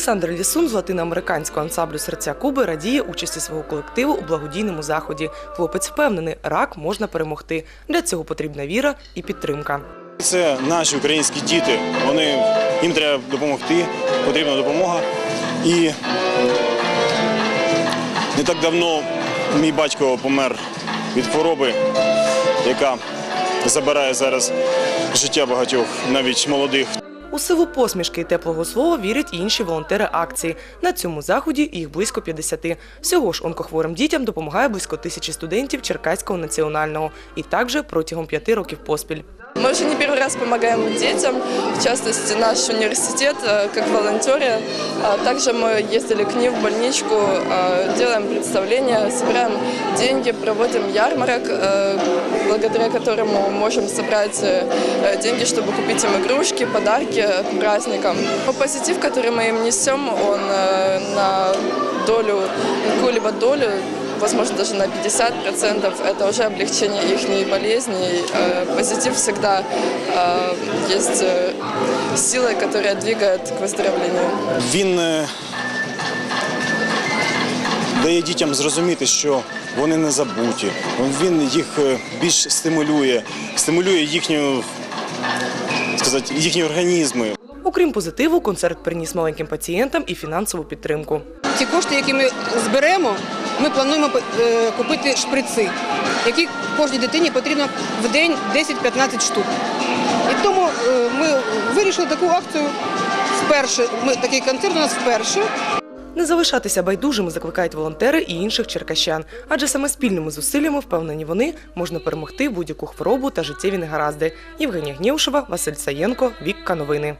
Олександр Лісун з латиноамериканського ансамблю серця Куби радіє участі свого колективу у благодійному заході. Хлопець впевнений, рак можна перемогти. Для цього потрібна віра і підтримка. Це наші українські діти. Вони їм треба допомогти, потрібна допомога. І не так давно мій батько помер від хвороби, яка забирає зараз життя багатьох, навіть молодих. Силу посмішки і теплого слова вірять інші волонтери акції. На цьому заході їх близько 50. Всього ж онкохворим дітям допомагає близько тисячі студентів Черкаського національного. І так же протягом п'яти років поспіль. Мы уже не первый раз помогаем детям, в частности, наш университет, э, как волонтеры. А Также мы ездили к ним в больничку, э, делаем представления, собираем деньги, проводим ярмарок, э, благодаря которому можем собрать э, деньги, чтобы купить им игрушки, подарки к праздникам. Но Позитив, который мы им несем, он э, на долю, на какую-либо долю возможно, даже на 50%, это уже облегчение их болезней. Э, Позитив всегда э, есть э, силой, которая двигает к выздоровлению. Він е, дає дітям зрозуміти, що вони не забуті. Він їх е, більш стимулює, стимулює їхню, сказати, їхні організми. Окрім позитиву, концерт приніс маленьким пацієнтам і фінансову підтримку. Ті кошти, які ми зберемо, ми плануємо е, купити шприци, які кожній дитині потрібно в день 10-15 штук. І тому е, ми вирішили таку акцію вперше. Ми такий концерт у нас вперше. Не залишатися байдужими закликають волонтери і інших черкащан, адже саме спільними зусиллями впевнені вони можна перемогти будь-яку хворобу та життєві негаразди. Євгенія Гнєвшова, Василь Саєнко, Вікка Новини.